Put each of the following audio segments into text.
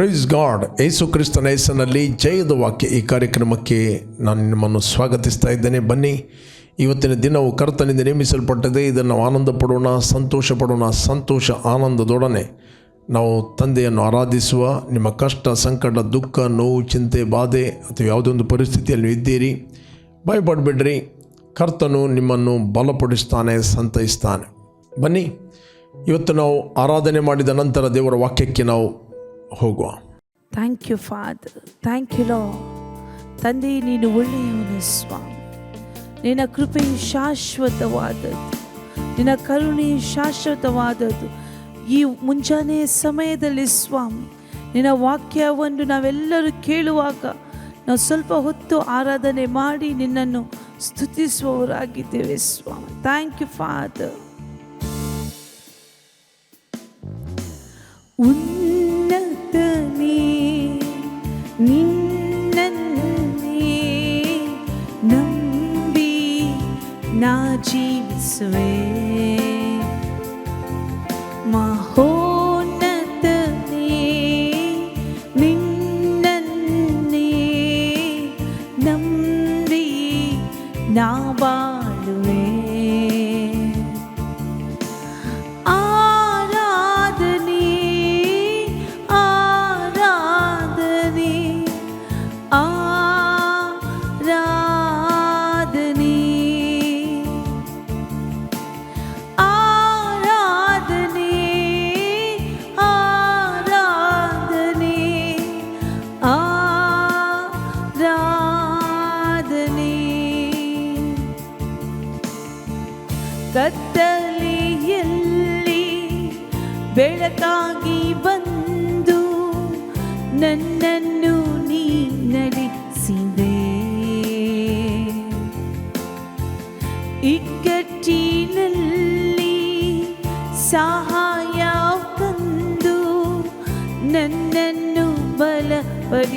Praise God ಏಸು ಕ್ರಿಸ್ತನ ಹೆಸರಿನಲ್ಲಿ ಜಯದ ವಾಕ್ಯ ಈ ಕಾರ್ಯಕ್ರಮಕ್ಕೆ ನಾನು ನಿಮ್ಮನ್ನು ಸ್ವಾಗತಿಸ್ತಾ ಇದ್ದೇನೆ. ಬನ್ನಿ, ಇವತ್ತಿನ ದಿನವು ಕರ್ತನಿಂದ ನೇಮಿಸಲ್ಪಟ್ಟದೆ, ಇದನ್ನು ಆನಂದ ಪಡೋಣ ಸಂತೋಷ ಪಡೋಣ ಸಂತೋಷ ಆನಂದದೊಡನೆ. ನಾವು ತಂದೆಯನ್ನು ಆರಾಧಿಸುವ, ನಿಮ್ಮ ಕಷ್ಟ, ಸಂಕಟ, ದುಃಖ, ನೋವು, ಚಿಂತೆ, ಬಾಧೆ ಅಥವಾ ಯಾವುದೊಂದು ಪರಿಸ್ಥಿತಿಯಲ್ಲಿ ಇದ್ದೀರಿ. ಭಯಪಡಬೇಡ್ರಿ ಕರ್ತನು ನಿಮ್ಮನ್ನು ಬಲಪಡಿಸ್ತಾನೆ, ಸಂತೈಸ್ತಾನೆ. ಬನ್ನಿ, ಇವತ್ತು ನಾವು ಆರಾಧನೆ ಮಾಡಿದ ನಂತರ ದೇವರ ವಾಕ್ಯಕ್ಕೆ ನಾವು ಹೋಗುವ. Thank you father thank you low ತಂದೆ, ನೀನು ಒಳ್ಳೆಯವನು ಸ್ವಾಮಿ. ನಿನ್ನ ಕೃಪೆಯು ಶಾಶ್ವತವಾದದ್ದು. ನಿನ್ನ ಕರುಣೆಯು ಶಾಶ್ವತವಾದದ್ದು. ಈ ಮುಂಜಾನೆ ಸಮಯದಲ್ಲಿ ಸ್ವಾಮಿ, ನಿನ್ನ ವಾಕ್ಯವನ್ನು ನಾವೆಲ್ಲರೂ ಕೇಳುವಾಗ ನಾವು ಸ್ವಲ್ಪ ಹೊತ್ತು ಆರಾಧನೆ ಮಾಡಿ ನಿನ್ನನ್ನು ಸ್ತುತಿಸುವವರಾಗಿದ್ದೇವೆ ಸ್ವಾಮಿ. ಥ್ಯಾಂಕ್ ಯು ಫಾದರ್ ಉನ್ನತನೇ ನಾ ಜೀವಿಸುವೆ. But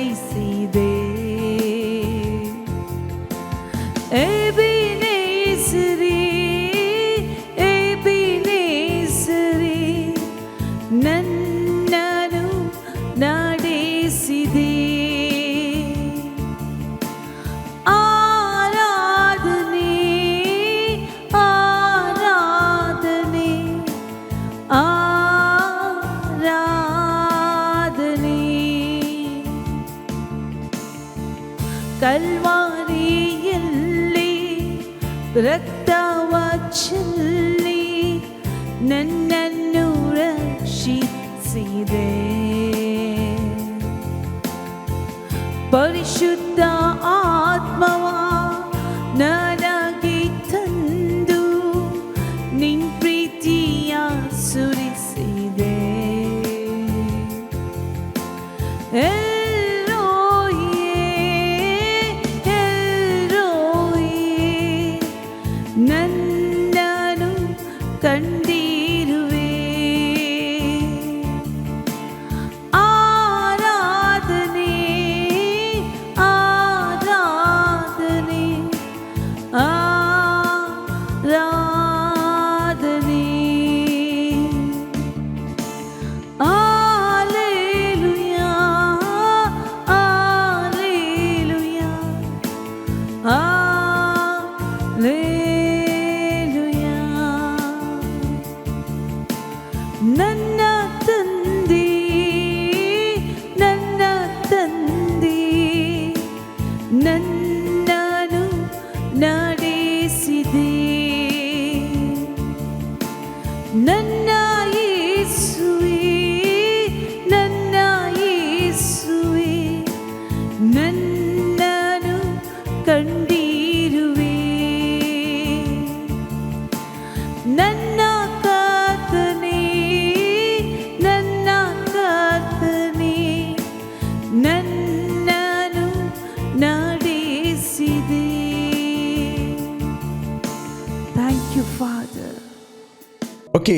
ನನ್ನ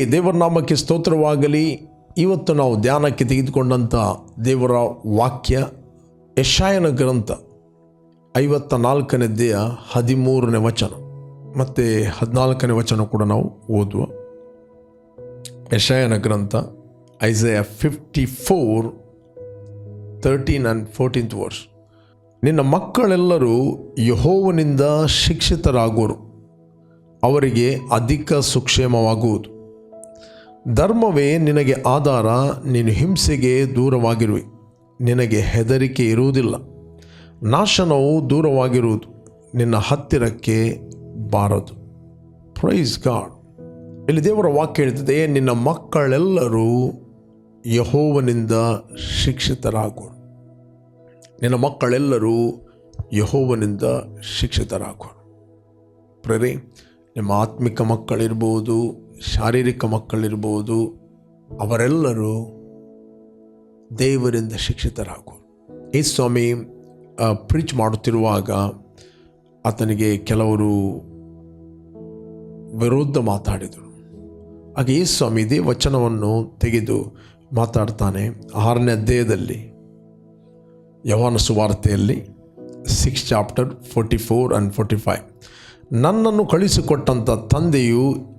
ದೇವರ ನಾಮಕ್ಕೆ ಸ್ತೋತ್ರವಾಗಲಿ. ಇವತ್ತು ನಾವು ಧ್ಯಾನಕ್ಕೆ ತೆಗೆದುಕೊಂಡಂಥ ದೇವರ ವಾಕ್ಯ ಯಶಾಯನ ಗ್ರಂಥ ಐವತ್ತ ನಾಲ್ಕನೇದ್ದೆಯ ಹದಿಮೂರನೇ ವಚನ. ಮತ್ತು ಹದಿನಾಲ್ಕನೇ ವಚನ ಕೂಡ ನಾವು ಓದುವ. ಯಶಾಯನ ಗ್ರಂಥ Isaiah fifty four thirteen and fourteenth verse. ನಿನ್ನ ಮಕ್ಕಳೆಲ್ಲರೂ ಯಹೋವನಿಂದ ಶಿಕ್ಷಿತರಾಗೋರು ಅವರಿಗೆ ಅಧಿಕ ಸುಕ್ಷೇಮವಾಗುವುದು. ಧರ್ಮವೇ ನಿನಗೆ ಆಧಾರ, ನೀನು ಹಿಂಸೆಗೆ ದೂರವಾಗಿರುವೆ. ನಿನಗೆ ಹೆದರಿಕೆ ಇರುವುದಿಲ್ಲ. ನಾಶನವು ದೂರವಾಗಿರುವುದು. ನಿನ್ನ ಹತ್ತಿರಕ್ಕೆ ಬಾರದು. ಪ್ರೈಸ್ ಗಾಡ್ ಇಲ್ಲಿ ದೇವರ ವಾಕ್ಯ ಹೇಳ್ತದೆ ನಿನ್ನ ಮಕ್ಕಳೆಲ್ಲರೂ ಯಹೋವನಿಂದ ಶಿಕ್ಷಿತರಾಗೋಣ ನಿನ್ನ ಮಕ್ಕಳೆಲ್ಲರೂ ಯಹೋವನಿಂದ ಶಿಕ್ಷಿತರಾಗೋಣ ಪ್ರರೇ ನಿಮ್ಮ ಆತ್ಮಿಕ ಮಕ್ಕಳಿರ್ಬೋದು ಶಾರೀರಿಕ ಮಕ್ಕಳಿರ್ಬೋದು, ಅವರೆಲ್ಲರೂ ದೇವರಿಂದ ಶಿಕ್ಷಿತರಾಗು ಈ ಸ್ವಾಮಿ ಪ್ರೀಚ್ ಮಾಡುತ್ತಿರುವಾಗ ಆತನಿಗೆ ಕೆಲವರು ವಿರುದ್ಧ ಮಾತಾಡಿದರು. ಹಾಗೆ ಈ ಸ್ವಾಮಿ ಇದೇ ವಚನವನ್ನು ತೆಗೆದು ಮಾತಾಡ್ತಾನೆ. ಆರನೇ ಅಧ್ಯಾಯದಲ್ಲಿ ಯವನ ಸುವಾರ್ತೆಯಲ್ಲಿ six chapter forty four and forty five ನನ್ನನ್ನು ಕಳಿಸಿಕೊಟ್ಟಂಥ ತಂದೆಯು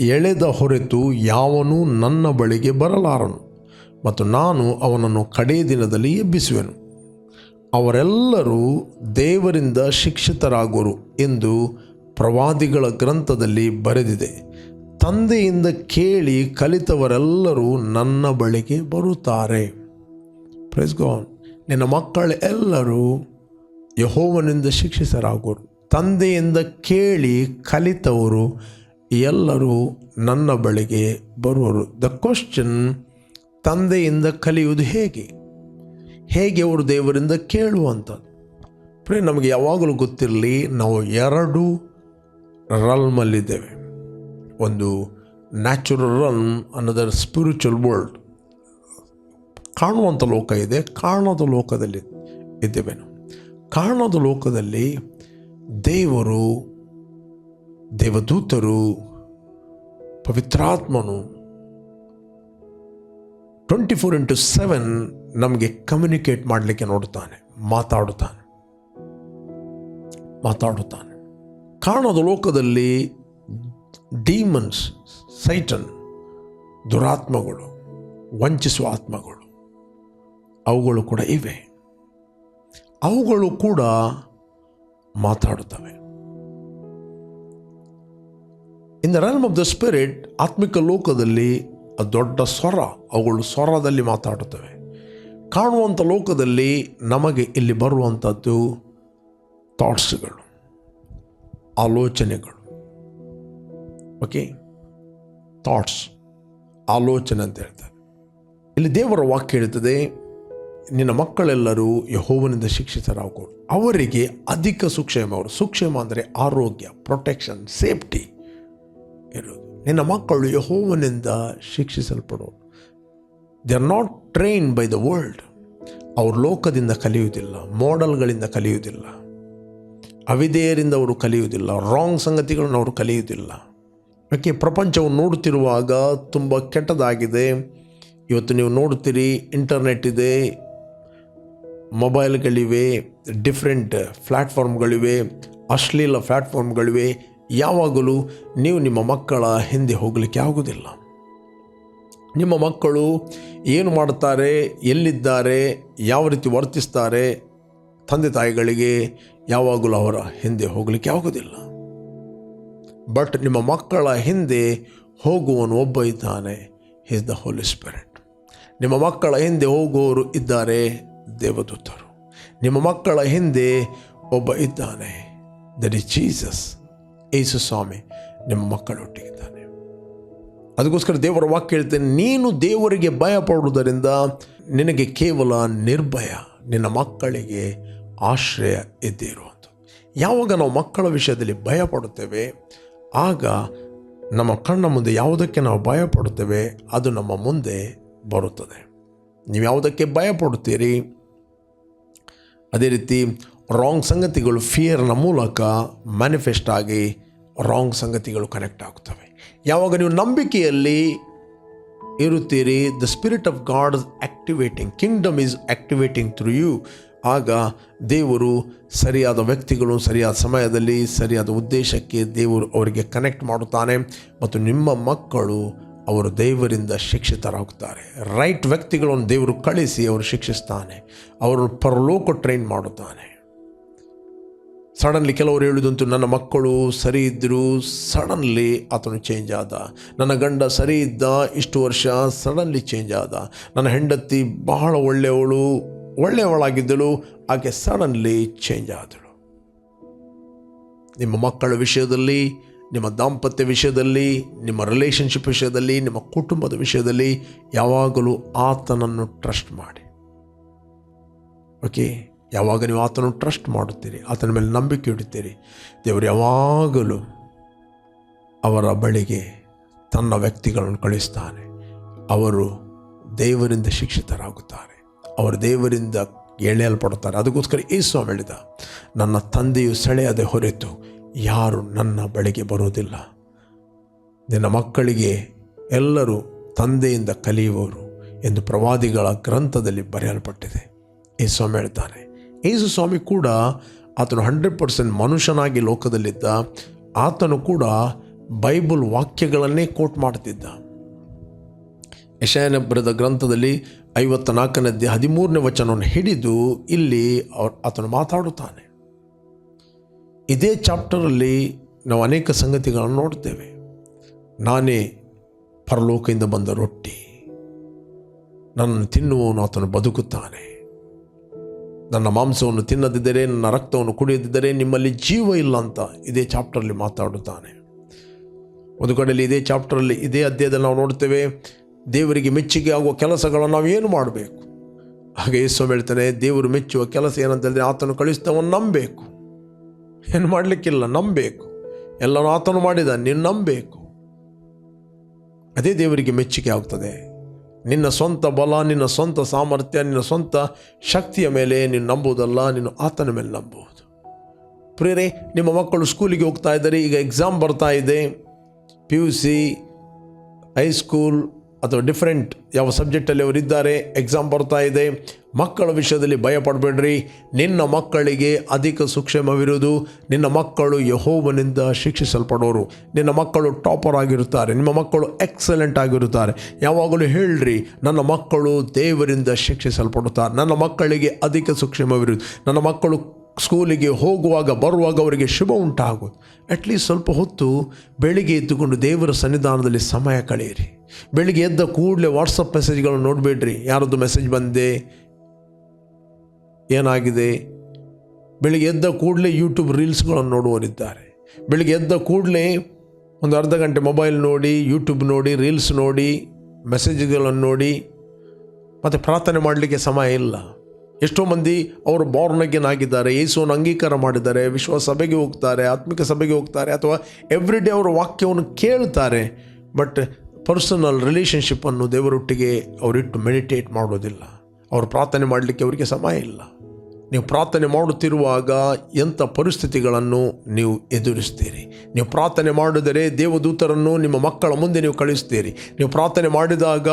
ಎಳೆದ ಹೊರತು ಯಾವನೂ ನನ್ನ ಬಳಿಗೆ ಬರಲಾರನು, ಮತ್ತು ನಾನು ಅವನನ್ನು ಕಡೇ ದಿನದಲ್ಲಿ ಎಬ್ಬಿಸುವೆನು. ಅವರೆಲ್ಲರೂ ದೇವರಿಂದ ಶಿಕ್ಷಿತರಾಗುವರು ಎಂದು ಪ್ರವಾದಿಗಳ ಗ್ರಂಥದಲ್ಲಿ ಬರೆದಿದೆ. ತಂದೆಯಿಂದ ಕೇಳಿ ಕಲಿತವರೆಲ್ಲರೂ ನನ್ನ ಬಳಿಗೆ ಬರುತ್ತಾರೆ. ಪ್ರೈಸ್ ಗೋನ್ ನಿನ್ನ ಮಕ್ಕಳೆಲ್ಲರೂ ಯಹೋವನಿಂದ ಶಿಕ್ಷಿತರಾಗುವರು. ತಂದೆಯಿಂದ ಕೇಳಿ ಕಲಿತವರು ಎಲ್ಲರೂ ನನ್ನ ಬಳಿಗೆ ಬರುವರು. ದ ಕ್ವಶನ್ ತಂದೆಯಿಂದ ಕಲಿಯುವುದು ಹೇಗೆ? ಹೇಗೆ ಅವರು ದೇವರಿಂದ ಕೇಳುವಂಥದ್ದು? ಪ್ರೇ ನಮಗೆ ಯಾವಾಗಲೂ ಗೊತ್ತಿರಲಿ, ನಾವು ಎರಡು ರಲ್ಮಲ್ಲಿದ್ದೇವೆ ಒಂದು ನ್ಯಾಚುರಲ್ ರನ್ ಅನ್ನೋದರ ಸ್ಪಿರಿಚುವಲ್ ವರ್ಲ್ಡ್ ಕಾಣುವಂಥ ಲೋಕ ಇದೆ, ಕಾಣದ ಲೋಕದಲ್ಲಿ ಇದ್ದೇವೆ ಕಾಣದ ಲೋಕದಲ್ಲಿ ದೇವರು ದೇವದೂತರು ಪವಿತ್ರಾತ್ಮನು. ಟ್ವೆಂಟಿ ಫೋರ್ ಇಂಟು ಸೆವೆನ್ ನಮಗೆ ಕಮ್ಯುನಿಕೇಟ್ ಮಾಡಲಿಕ್ಕೆ ನೋಡುತ್ತಾನೆ, ಮಾತಾಡುತ್ತಾನೆ ಮಾತಾಡುತ್ತಾನೆ. ಕಾಣದ ಲೋಕದಲ್ಲಿ ಡೀಮನ್ಸ್ ಸೈಟನ್ ದುರಾತ್ಮಗಳು, ವಂಚಿಸುವ ಆತ್ಮಗಳು, ಅವುಗಳು ಕೂಡ ಇವೆ. ಅವುಗಳು ಕೂಡ ಮಾತಾಡುತ್ತವೆ. In the realm of the spirit ಆತ್ಮಿಕ ಲೋಕದಲ್ಲಿ ದೊಡ್ಡ ಸ್ವರ, ಅವುಗಳು ಸ್ವರದಲ್ಲಿ ಮಾತಾಡುತ್ತವೆ. ಕಾಣುವಂಥ ಲೋಕದಲ್ಲಿ ನಮಗೆ ಇಲ್ಲಿ ಬರುವಂಥದ್ದು ಥಾಟ್ಸ್ಗಳು ಆಲೋಚನೆಗಳು. ಓಕೆ ಥಾಟ್ಸ್ ಆಲೋಚನೆ ಅಂತ ಹೇಳ್ತಾರೆ. ಇಲ್ಲಿ ದೇವರ ವಾಕ್ಯ ಹೇಳ್ತದೆ ನಿನ್ನ ಮಕ್ಕಳೆಲ್ಲರೂ ಯಹೋವನಿಂದ ಶಿಕ್ಷಿತರಾಗುವರು. ಅವರಿಗೆ ಅಧಿಕ ಸುಕ್ಷೇಮ, ಅವರು ಸುಕ್ಷೇಮ ಅಂದರೆ ಆರೋಗ್ಯ ಪ್ರೊಟೆಕ್ಷನ್ ಸೇಫ್ಟಿ ಇರೋದು ನಿನ್ನ ಮಕ್ಕಳು ಯಹೋವನಿಂದ ಶಿಕ್ಷಿಸಲ್ಪಡೋರು they are not train by the world ಅವರು ಲೋಕದಿಂದ ಕಲಿಯುವುದಿಲ್ಲ ಮಾಡೆಲ್ಗಳಿಂದ ಕಲಿಯುವುದಿಲ್ಲ. ಅವಿಧೇಯರಿಂದ ಅವರು ಕಲಿಯುವುದಿಲ್ಲ ರಾಂಗ್ ಸಂಗತಿಗಳನ್ನು ಅವರು ಕಲಿಯುವುದಿಲ್ಲ. ಯಾಕೆ? ಪ್ರಪಂಚವನ್ನು ನೋಡುತ್ತಿರುವಾಗ ತುಂಬ ಕೆಟ್ಟದಾಗಿದೆ. ಇವತ್ತು ನೀವು ನೋಡುತ್ತೀರಿ ಇಂಟರ್ನೆಟ್ ಇದೆ ಮೊಬೈಲ್ಗಳಿವೆ ಡಿಫ್ರೆಂಟ್ ಪ್ಲ್ಯಾಟ್ಫಾರ್ಮ್ಗಳಿವೆ ಅಶ್ಲೀಲ ಪ್ಲ್ಯಾಟ್ಫಾರ್ಮ್ಗಳಿವೆ ಯಾವಾಗಲೂ ನೀವು ನಿಮ್ಮ ಮಕ್ಕಳ ಹಿಂದೆ ಹೋಗಲಿಕ್ಕೆ ಆಗುವುದಿಲ್ಲ. ನಿಮ್ಮ ಮಕ್ಕಳು ಏನು ಮಾಡುತ್ತಾರೆ, ಎಲ್ಲಿದ್ದಾರೆ, ಯಾವ ರೀತಿ ವರ್ತಿಸ್ತಾರೆ, ತಂದೆ ತಾಯಿಗಳಿಗೆ ಯಾವಾಗಲೂ ಅವರ ಹಿಂದೆ ಹೋಗಲಿಕ್ಕೆ ಆಗೋದಿಲ್ಲ ಬಟ್ ನಿಮ್ಮ ಮಕ್ಕಳ ಹಿಂದೆ ಹೋಗುವನು ಒಬ್ಬ ಇದ್ದಾನೆ. ಈಸ್ ದ ಹೋಲಿ ಸ್ಪಿರಿಟ್ ನಿಮ್ಮ ಮಕ್ಕಳ ಹಿಂದೆ ಹೋಗುವವರು ಇದ್ದಾರೆ ದೇವದೂತರು. ನಿಮ್ಮ ಮಕ್ಕಳ ಹಿಂದೆ ಒಬ್ಬ ಇದ್ದಾನೆ. ದಟ್ ಇಸ್ ಜೀಸಸ್ ಯೇಸು ಸ್ವಾಮಿ ನಿಮ್ಮ ಮಕ್ಕಳೊಟ್ಟಿಗಿದ್ದಾನೆ. ಅದಕ್ಕೋಸ್ಕರ ದೇವರ ವಾಕ್ಯ ಹೇಳ್ತೇನೆ, ನೀನು ದೇವರಿಗೆ ಭಯ ಪಡುವುದರಿಂದ ನಿನಗೆ ಕೇವಲ ನಿರ್ಭಯ, ನಿನ್ನ ಮಕ್ಕಳಿಗೆ ಆಶ್ರಯ ಇದ್ದೇ ಇರುವಂಥದ್ದು ಯಾವಾಗ ನಾವು ಮಕ್ಕಳ ವಿಷಯದಲ್ಲಿ ಭಯ ಪಡುತ್ತೇವೆ ಆಗ ನಮ್ಮ ಕಣ್ಣ ಮುಂದೆ ಯಾವುದಕ್ಕೆ ನಾವು ಭಯ ಪಡುತ್ತೇವೆ ಅದು ನಮ್ಮ ಮುಂದೆ ಬರುತ್ತದೆ. ನೀವು ಯಾವುದಕ್ಕೆ ಭಯ ಪಡುತ್ತೀರಿ ಅದೇ ರೀತಿ ರಾಂಗ್ ಸಂಗತಿಗಳು ಫಿಯರ್ನ ಮೂಲಕ ಮ್ಯಾನಿಫೆಸ್ಟ್ ಆಗಿ ರಾಂಗ್ ಸಂಗತಿಗಳು ಕನೆಕ್ಟ್ ಆಗುತ್ತವೆ. ಯಾವಾಗ ನೀವು ನಂಬಿಕೆಯಲ್ಲಿ ಇರುತ್ತೀರಿ the spirit of God activating kingdom is activating through you ಆಗ ದೇವರು ಸರಿಯಾದ ವ್ಯಕ್ತಿಗಳು, ಸರಿಯಾದ ಸಮಯದಲ್ಲಿ, ಸರಿಯಾದ ಉದ್ದೇಶಕ್ಕೆ ದೇವರು ಅವರಿಗೆ ಕನೆಕ್ಟ್ ಮಾಡುತ್ತಾನೆ ಮತ್ತು ನಿಮ್ಮ ಮಕ್ಕಳು ಅವರು ದೇವರಿಂದ ಶಿಕ್ಷಿತರಾಗುತ್ತಾರೆ. ರೈಟ್ ವ್ಯಕ್ತಿಗಳನ್ನು ದೇವರು ಕಳಿಸಿ, ಅವರು ಶಿಕ್ಷಿಸ್ತಾನೆ. ಅವರು ಪರಲೋಕ ಟ್ರೈನ್ ಮಾಡುತ್ತಾನೆ. ಸಡನ್ಲಿ ಕೆಲವರು ಹೇಳುವುದಂತೂ ನನ್ನ ಮಕ್ಕಳು ಸರಿ ಇದ್ದರು ಸಡನ್ಲಿ ಆತನು ಚೇಂಜ್ ಆದ. ನನ್ನ ಗಂಡ ಸರಿ ಇದ್ದ ಇಷ್ಟು ವರ್ಷ ಸಡನ್ಲಿ ಚೇಂಜ್ ಆದ. ನನ್ನ ಹೆಂಡತಿ ಬಹಳ ಒಳ್ಳೆಯವಳು, ಒಳ್ಳೆಯವಳಾಗಿದ್ದಳು, ಆಕೆ ಸಡನ್ಲಿ ಚೇಂಜ್ ಆದಳು. ನಿಮ್ಮ ಮಕ್ಕಳ ವಿಷಯದಲ್ಲಿ, ನಿಮ್ಮ ದಾಂಪತ್ಯ ವಿಷಯದಲ್ಲಿ, ನಿಮ್ಮ ರಿಲೇಷನ್ಶಿಪ್ ವಿಷಯದಲ್ಲಿ, ನಿಮ್ಮ ಕುಟುಂಬದ ವಿಷಯದಲ್ಲಿ ಯಾವಾಗಲೂ ಆತನನ್ನು ಟ್ರಸ್ಟ್ ಮಾಡಿ. ಓಕೆ ಯಾವಾಗ ನೀವು ಆತನನ್ನು ಟ್ರಸ್ಟ್ ಮಾಡುತ್ತೀರಿ, ಆತನ ಮೇಲೆ ನಂಬಿಕೆ ಇಡುತ್ತೀರಿ, ದೇವರು ಯಾವಾಗಲೂ ಅವರ ಬಳಿಗೆ ತನ್ನ ವ್ಯಕ್ತಿಗಳನ್ನು ಕಳಿಸ್ತಾನೆ ಅವರು ದೇವರಿಂದ ಶಿಕ್ಷಿತರಾಗುತ್ತಾರೆ. ಅವರು ದೇವರಿಂದ ಎಳೆಯಲ್ಪಡುತ್ತಾರೆ. ಅದಕ್ಕೋಸ್ಕರ ಯೇಸು ಹೇಳಿದ, ನನ್ನ ತಂದೆಯು ಸೆಳೆಯದೆ ಹೊರತು ಯಾರು ನನ್ನ ಬಳಿಗೆ ಬರುವುದಿಲ್ಲ. ನಿನ್ನ ಮಕ್ಕಳಿಗೆ ಎಲ್ಲರೂ ತಂದೆಯಿಂದ ಕಲಿಯುವವರು ಎಂದು ಪ್ರವಾದಿಗಳ ಗ್ರಂಥದಲ್ಲಿ ಬರೆಯಲ್ಪಟ್ಟಿದೆ. ಈ ಸ್ವಾಮಿ ಹೇಳ್ತಾನೆ ಯೇಸು ಸ್ವಾಮಿ ಕೂಡ ಆತನು ಹಂಡ್ರೆಡ್ ಪರ್ಸೆಂಟ್ ಮನುಷ್ಯನಾಗಿ ಲೋಕದಲ್ಲಿದ್ದ, ಆತನು ಕೂಡ ಬೈಬಲ್ ವಾಕ್ಯಗಳನ್ನೇ ಕೋಟ್ ಮಾಡ್ತಿದ್ದ. ಯಶಾಯನ ಬರೆದ ಗ್ರಂಥದಲ್ಲಿ ಐವತ್ತ ನಾಲ್ಕನೇ ಹದಿಮೂರನೇ ವಚನವನ್ನು ಹಿಡಿದು ಇಲ್ಲಿ ಅವ್ರು ಆತನು ಮಾತಾಡುತ್ತಾನೆ. ಇದೇ ಚಾಪ್ಟರಲ್ಲಿ ನಾವು ಅನೇಕ ಸಂಗತಿಗಳನ್ನು ನೋಡ್ತೇವೆ. ನಾನೇ ಪರಲೋಕದಿಂದ ಬಂದ ರೊಟ್ಟಿ. ನನ್ನನ್ನು ತಿನ್ನುವವನು ಆತನು ಬದುಕುತ್ತಾನೆ. ನನ್ನ ಮಾಂಸವನ್ನು ತಿನ್ನದಿದ್ದರೆ, ನನ್ನ ರಕ್ತವನ್ನು ಕುಡಿಯದಿದ್ದರೆ ನಿಮ್ಮಲ್ಲಿ ಜೀವ ಇಲ್ಲ ಅಂತ ಇದೇ ಚಾಪ್ಟರಲ್ಲಿ ಮಾತಾಡುತ್ತಾನೆ. ಒಂದು ಕಡೆಯಲ್ಲಿ ಇದೇ ಚಾಪ್ಟರಲ್ಲಿ ಇದೇ ಅಧ್ಯಾಯದಲ್ಲಿ ನಾವು ನೋಡ್ತೇವೆ ದೇವರಿಗೆ ಮೆಚ್ಚುಗೆ ಆಗುವ ಕೆಲಸಗಳನ್ನು ನಾವು ಏನು ಮಾಡಬೇಕು? ಹಾಗೆ ಯೇಸು ಹೇಳ್ತಾನೆ, ದೇವರು ಮೆಚ್ಚುವ ಕೆಲಸ ಏನಂತ ಹೇಳಿದ್ರೆ ಆತನು ಕಳಿಸ್ತವನು ನಂಬಬೇಕು. ಏನು ಮಾಡಲಿಕ್ಕಿಲ್ಲ, ನಂಬಬೇಕು. ಎಲ್ಲನೂ ಆತನು ಮಾಡಿದ ನೀನು ನಂಬಬೇಕು. ಅದೇ ದೇವರಿಗೆ ಮೆಚ್ಚುಗೆ ಆಗ್ತದೆ. ನಿನ್ನ ಸ್ವಂತ ಬಲ, ನಿನ್ನ ಸ್ವಂತ ಸಾಮರ್ಥ್ಯ, ನಿನ್ನ ಸ್ವಂತ ಶಕ್ತಿಯ ಮೇಲೆ ನೀನು ನಂಬುವುದಲ್ಲ, ನೀನು ಆತನ ಮೇಲೆ ನಂಬುವುದು. ಪ್ರೇರೆ ನಿಮ್ಮ ಮಕ್ಕಳು ಸ್ಕೂಲಿಗೆ ಹೋಗ್ತಾ ಇದ್ದಾರೆ. ಈಗ ಎಕ್ಸಾಮ್ ಬರ್ತಾ ಇದೆ. P U C high school ಅಥವಾ ಡಿಫ್ರೆಂಟ್ ಯಾವ ಸಬ್ಜೆಕ್ಟಲ್ಲಿ ಅವರಿದ್ದಾರೆ ಎಕ್ಸಾಮ್ ಬರ್ತಾ ಇದೆ, ಮಕ್ಕಳ ವಿಷಯದಲ್ಲಿ ಭಯ ಪಡಬೇಡ್ರಿ ನಿನ್ನ ಮಕ್ಕಳಿಗೆ ಅಧಿಕ ಸುಕ್ಷೇಮವಿರುವುದು, ನಿನ್ನ ಮಕ್ಕಳು ಯಹೋವನಿಂದ ಶಿಕ್ಷಿಸಲ್ಪಡೋರು. ನಿನ್ನ ಮಕ್ಕಳು ಟಾಪರ್ ಆಗಿರುತ್ತಾರೆ, ನಿಮ್ಮ ಮಕ್ಕಳು ಎಕ್ಸಲೆಂಟ್ ಆಗಿರುತ್ತಾರೆ. ಯಾವಾಗಲೂ ಹೇಳ್ರಿ, ನನ್ನ ಮಕ್ಕಳು ದೇವರಿಂದ ಶಿಕ್ಷಿಸಲ್ಪಡುತ್ತಾರೆ. ನನ್ನ ಮಕ್ಕಳಿಗೆ ಅಧಿಕ ಸುಕ್ಷೇಮವಿರುವುದು, ನನ್ನ ಮಕ್ಕಳು ಸ್ಕೂಲಿಗೆ ಹೋಗುವಾಗ, ಬರುವಾಗ ಅವರಿಗೆ ಶುಭ ಉಂಟಾಗೋದು ಅಟ್ಲೀಸ್ಟ್ ಸ್ವಲ್ಪ ಹೊತ್ತು ಬೆಳಿಗ್ಗೆ ಎದ್ದುಕೊಂಡು ದೇವರ ಸನ್ನಿಧಾನದಲ್ಲಿ ಸಮಯ ಕಳೆಯಿರಿ. ಬೆಳಿಗ್ಗೆ ಎದ್ದ ಕೂಡಲೇ ವಾಟ್ಸಪ್ ಮೆಸೇಜ್ಗಳನ್ನು ನೋಡಬೇಡ್ರಿ. ಯಾರದ್ದು ಮೆಸೇಜ್ ಬಂದೆ? ಏನಾಗಿದೆ? ಬೆಳಿಗ್ಗೆ ಎದ್ದ ಕೂಡಲೇ ಯೂಟ್ಯೂಬ್ ರೀಲ್ಸ್ಗಳನ್ನು ನೋಡುವವರಿದ್ದಾರೆ. ಬೆಳಿಗ್ಗೆ ಎದ್ದ ಕೂಡಲೇ ಒಂದು ಅರ್ಧ ಗಂಟೆ ಮೊಬೈಲ್ ನೋಡಿ ಯೂಟ್ಯೂಬ್ ನೋಡಿ ರೀಲ್ಸ್ ನೋಡಿ ಮೆಸೇಜ್ಗಳನ್ನು ನೋಡಿ, ಮತ್ತು ಪ್ರಾರ್ಥನೆ ಮಾಡಲಿಕ್ಕೆ ಸಮಯ ಇಲ್ಲ. ಎಷ್ಟೋ ಮಂದಿ ಅವರು ಬಾರ್ನ್ ಆಗಿದ್ದಾರೆ, ಯೇಸುವನ್ನು ಅಂಗೀಕಾರ ಮಾಡಿದ್ದಾರೆ ವಿಶ್ವ ಸಭೆಗೆ ಹೋಗ್ತಾರೆ, ಆತ್ಮಿಕ ಸಭೆಗೆ ಹೋಗ್ತಾರೆ, ಅಥವಾ ಎವ್ರಿ ಡೇ ಅವರ ವಾಕ್ಯವನ್ನು ಕೇಳ್ತಾರೆ ಬಟ್ ಪರ್ಸನಲ್ ರಿಲೇಷನ್ಶಿಪ್ಪನ್ನು ದೇವರೊಟ್ಟಿಗೆ ಅವರಿಟ್ಟು ಮೆಡಿಟೇಟ್ ಮಾಡೋದಿಲ್ಲ. ಅವರು ಪ್ರಾರ್ಥನೆ ಮಾಡಲಿಕ್ಕೆ ಅವರಿಗೆ ಸಮಯ ಇಲ್ಲ. ನೀವು ಪ್ರಾರ್ಥನೆ ಮಾಡುತ್ತಿರುವಾಗ ಎಂಥ ಪರಿಸ್ಥಿತಿಗಳನ್ನು ನೀವು ಎದುರಿಸ್ತೀರಿ? ನೀವು ಪ್ರಾರ್ಥನೆ ಮಾಡಿದರೆ ದೇವದೂತರನ್ನು ನಿಮ್ಮ ಮಕ್ಕಳ ಮುಂದೆ ನೀವು ಕಳಿಸ್ತೀರಿ ನೀವು ಪ್ರಾರ್ಥನೆ ಮಾಡಿದಾಗ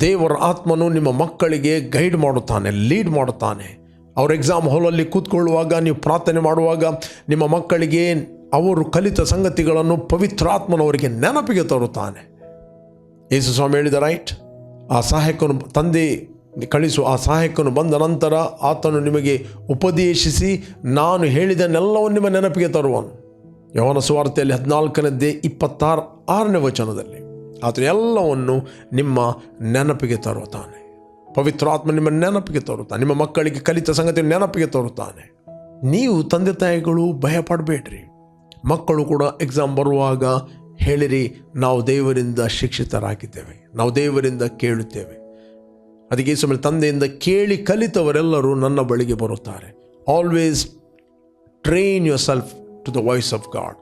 ದೇವರ ಆತ್ಮನು ನಿಮ್ಮ ಮಕ್ಕಳಿಗೆ ಗೈಡ್ ಮಾಡುತ್ತಾನೆ, ಲೀಡ್ ಮಾಡುತ್ತಾನೆ. ಅವರ ಎಕ್ಸಾಮ್ ಹಾಲಲ್ಲಿ ಕೂತ್ಕೊಳ್ಳುವಾಗ, ನೀವು ಪ್ರಾರ್ಥನೆ ಮಾಡುವಾಗ ನಿಮ್ಮ ಮಕ್ಕಳಿಗೆ ಅವರು ಕಲಿತ ಸಂಗತಿಗಳನ್ನು ಪವಿತ್ರಾತ್ಮನವರಿಗೆ ನೆನಪಿಗೆ ತರುತ್ತಾನೆ. ಯೇಸು ಸ್ವಾಮಿ ಹೇಳಿದ ರೈಟ್ ಆ ಸಹಾಯಕನು, ತಂದೆ ಕಳಿಸು. ಆ ಸಹಾಯಕನು ಬಂದ ನಂತರ ಆತನು ನಿಮಗೆ ಉಪದೇಶಿಸಿ ನಾನು ಹೇಳಿದನ್ನೆಲ್ಲವನ್ನು ನಿಮ್ಮ ನೆನಪಿಗೆ ತರುವನು. ಯವನ ಸುವಾರ್ತೆಯಲ್ಲಿ ಹದಿನಾಲ್ಕನದ್ದೇ ಇಪ್ಪತ್ತಾರು ಆರನೇ ವಚನದಲ್ಲಿ ಆತನು ಎಲ್ಲವನ್ನು ನಿಮ್ಮ ನೆನಪಿಗೆ ತರುತ್ತಾನೆ. ಪವಿತ್ರಾತ್ಮ ನಿಮ್ಮ ನೆನಪಿಗೆ ತರುತ್ತಾನೆ. ನಿಮ್ಮ ಮಕ್ಕಳಿಗೆ ಕಲಿತ ಸಂಗತಿ ನೆನಪಿಗೆ ತರುತ್ತಾನೆ. ನೀವು ತಂದೆ ತಾಯಿಗಳು ಭಯ ಪಡಬೇಡ್ರಿ ಮಕ್ಕಳು ಕೂಡ ಎಕ್ಸಾಮ್ ಬರುವಾಗ ಹೇಳಿರಿ, ನಾವು ದೇವರಿಂದ ಶಿಕ್ಷಿತರಾಗಿದ್ದೇವೆ. ನಾವು ದೇವರಿಂದ ಕೇಳುತ್ತೇವೆ. ಅದಕ್ಕೆ ಈ ಮೇಲೆ ತಂದೆಯಿಂದ ಕೇಳಿ ಕಲಿತವರೆಲ್ಲರೂ ನನ್ನ ಬಳಿಗೆ ಬರುತ್ತಾರೆ. Always train yourself to the voice of God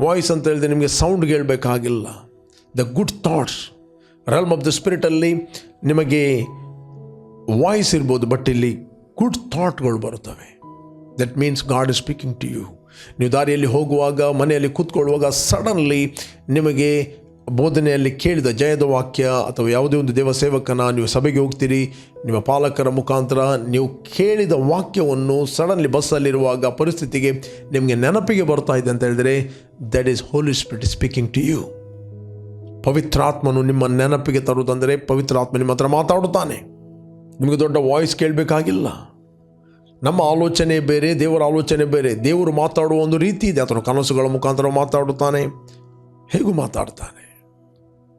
voice ಅಂತ ಹೇಳಿದ್ರೆ ನಿಮಗೆ sound ಕೇಳಬೇಕಾಗಿಲ್ಲ. The good thoughts realm of the ಸ್ಪಿರಿಟಲ್ಲಿ ನಿಮಗೆ ವಾಯ್ಸ್ ಇರ್ಬೋದು ಬಟ್ ಇಲ್ಲಿ ಗುಡ್ ಥಾಟ್ಗಳು ಬರುತ್ತವೆ. That means God is speaking to you ನೀವು ದಾರಿಯಲ್ಲಿ ಹೋಗುವಾಗ, ಮನೆಯಲ್ಲಿ ಕೂತ್ಕೊಳ್ಳುವಾಗ ಸಡನ್ಲಿ ನಿಮಗೆ ಬೋಧನೆಯಲ್ಲಿ ಕೇಳಿದ ಜಯದ ವಾಕ್ಯ ಅಥವಾ ಯಾವುದೇ ಒಂದು ದೇವ ಸೇವಕನ ನೀವು ಸಭೆಗೆ ಹೋಗ್ತೀರಿ, ನಿಮ್ಮ ಪಾಲಕರ ಮುಖಾಂತರ ನೀವು ಕೇಳಿದ ವಾಕ್ಯವನ್ನು ಸಡನ್ಲಿ ಬಸ್ಸಲ್ಲಿರುವಾಗ ಪರಿಸ್ಥಿತಿಗೆ ನಿಮಗೆ ನೆನಪಿಗೆ ಬರ್ತಾ ಇದೆ ಅಂತ ಹೇಳಿದರೆ that is holy spirit speaking to you ಪವಿತ್ರಾತ್ಮನು ನಿಮ್ಮ ನೆನಪಿಗೆ ತರುವುದಂದರೆ ಪವಿತ್ರಾತ್ಮ ನಿಮ್ಮ ಹತ್ರ ಮಾತಾಡುತ್ತಾನೆ. ನಿಮಗೆ ದೊಡ್ಡ ವಾಯ್ಸ್ ಕೇಳಬೇಕಾಗಿಲ್ಲ. ನಮ್ಮ ಆಲೋಚನೆ ಬೇರೆ, ದೇವರ ಆಲೋಚನೆ ಬೇರೆ. ದೇವರು ಮಾತಾಡುವ ಒಂದು ರೀತಿ ಇದೆ. ಅಥವಾ ಕನಸುಗಳ ಮುಖಾಂತರ ಮಾತಾಡುತ್ತಾನೆ. ಹೇಗೂ ಮಾತಾಡ್ತಾನೆ.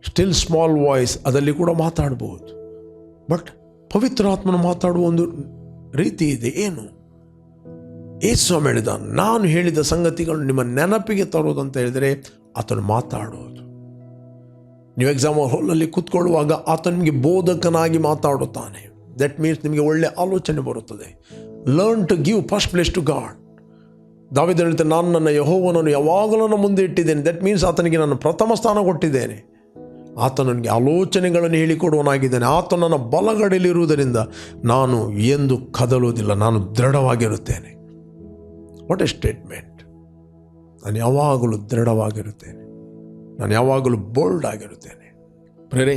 ಸ್ಟಿಲ್ ಸ್ಮಾಲ್ ವಾಯ್ಸ್ ಅದರಲ್ಲಿ ಕೂಡ ಮಾತಾಡ್ಬೋದು. ಬಟ್ ಪವಿತ್ರಾತ್ಮನ ಮಾತಾಡುವ ಒಂದು ರೀತಿ ಇದೆ. ಏನು? ಏಸು ಹೇಳಿದ ನಾನು ಹೇಳಿದ ಸಂಗತಿಗಳು ನಿಮ್ಮ ನೆನಪಿಗೆ ತರೋದಂತ ಹೇಳಿದರೆ ಆತನು ಮಾತಾಡೋದು. ನೀವು ಎಕ್ಸಾಮ್ ಹಾಲಲ್ಲಿ ಕೂತ್ಕೊಳ್ಳುವಾಗ ಆತ ನಿಮಗೆ ಬೋಧಕನಾಗಿ ಮಾತಾಡುತ್ತಾನೆ. ದಟ್ ಮೀನ್ಸ್ ನಿಮಗೆ ಒಳ್ಳೆ ಆಲೋಚನೆ ಬರುತ್ತದೆ. Learn to give first place to God ದಾವಿದ ಹೇಳುತ್ತೆ ನಾನು ನನ್ನ ಯಹೋವನನ್ನು ಯಾವಾಗಲೂ ಮುಂದೆ ಇಟ್ಟಿದ್ದೇನೆ. ದಟ್ ಮೀನ್ಸ್ ಆತನಿಗೆ ನಾನು ಪ್ರಥಮ ಸ್ಥಾನ ಕೊಟ್ಟಿದ್ದೇನೆ. ಆತ ನನಗೆ ಆಲೋಚನೆಗಳನ್ನು ಹೇಳಿಕೊಡುವನಾಗಿದ್ದಾನೆ. ಆತ ನನ್ನ ಬಲಗಡೆಯಲ್ಲಿರುವುದರಿಂದ ನಾನು ಎಂದು ಕದಲುವುದಿಲ್ಲ, ನಾನು ದೃಢವಾಗಿರುತ್ತೇನೆ. ವಾಟ್ ಎ ಸ್ಟೇಟ್ಮೆಂಟ್ ನಾನು ಯಾವಾಗಲೂ ದೃಢವಾಗಿರುತ್ತೇನೆ. ನಾನು ಯಾವಾಗಲೂ ಬೋಲ್ಡ್ ಆಗಿರುತ್ತೇನೆ. ಪ್ರೇರೆ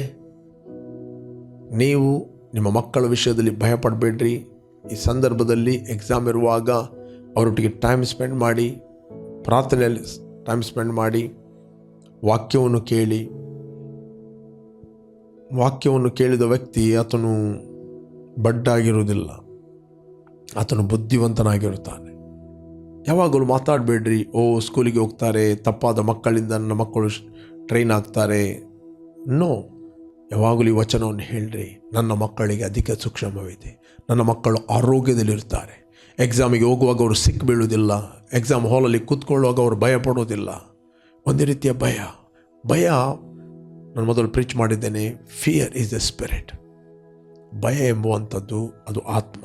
ನೀವು ನಿಮ್ಮ ಮಕ್ಕಳ ವಿಷಯದಲ್ಲಿ ಭಯಪಡಬೇಡ್ರಿ. ಈ ಸಂದರ್ಭದಲ್ಲಿ ಎಕ್ಸಾಮ್ ಇರುವಾಗ ಅವರೊಟ್ಟಿಗೆ ಟೈಮ್ ಸ್ಪೆಂಡ್ ಮಾಡಿ, ಪ್ರಾರ್ಥನೆಯಲ್ಲಿ ಟೈಮ್ ಸ್ಪೆಂಡ್ ಮಾಡಿ, ವಾಕ್ಯವನ್ನು ಕೇಳಿ ವಾಕ್ಯವನ್ನು ಕೇಳಿದ ವ್ಯಕ್ತಿ ಆತನು ಬಡ್ಡಾಗಿರುವುದಿಲ್ಲ. ಆತನು ಬುದ್ಧಿವಂತನಾಗಿರುತ್ತಾನೆ. ಯಾವಾಗಲೂ ಮಾತಾಡಬೇಡ್ರಿ, ಓ, ಸ್ಕೂಲಿಗೆ ಹೋಗ್ತಾರೆ, ತಪ್ಪಾದ ಮಕ್ಕಳಿಂದ ನನ್ನ ಮಕ್ಕಳು ಟ್ರೈನ್ ಆಗ್ತಾರೆ. ನೋ, ಯಾವಾಗಲೂ ಈ ವಚನವನ್ನು ಹೇಳ್ರಿ, ನನ್ನ ಮಕ್ಕಳಿಗೆ ಅಧಿಕ ಸೂಕ್ಷ್ಮವಿದೆ. ನನ್ನ ಮಕ್ಕಳು ಆರೋಗ್ಯದಲ್ಲಿರ್ತಾರೆ ಎಕ್ಸಾಮಿಗೆ ಹೋಗುವಾಗ ಅವರು ಸಿಕ್ ಬೀಳುವುದಿಲ್ಲ. ಎಕ್ಸಾಮ್ ಹಾಲಲ್ಲಿ ಕೂತ್ಕೊಳ್ಳುವಾಗ ಅವರು ಭಯ ಪಡೋದಿಲ್ಲ ಒಂದೇ ರೀತಿಯ ಭಯ. ಭಯ ನಾನು ಮೊದಲು ಪ್ರೀಚ್ ಮಾಡಿದ್ದೇನೆ ಫಿಯರ್ ಈಸ್ ದ ಸ್ಪಿರಿಟ್ ಭಯ ಎಂಬುವಂಥದ್ದು ಅದು ಆತ್ಮ.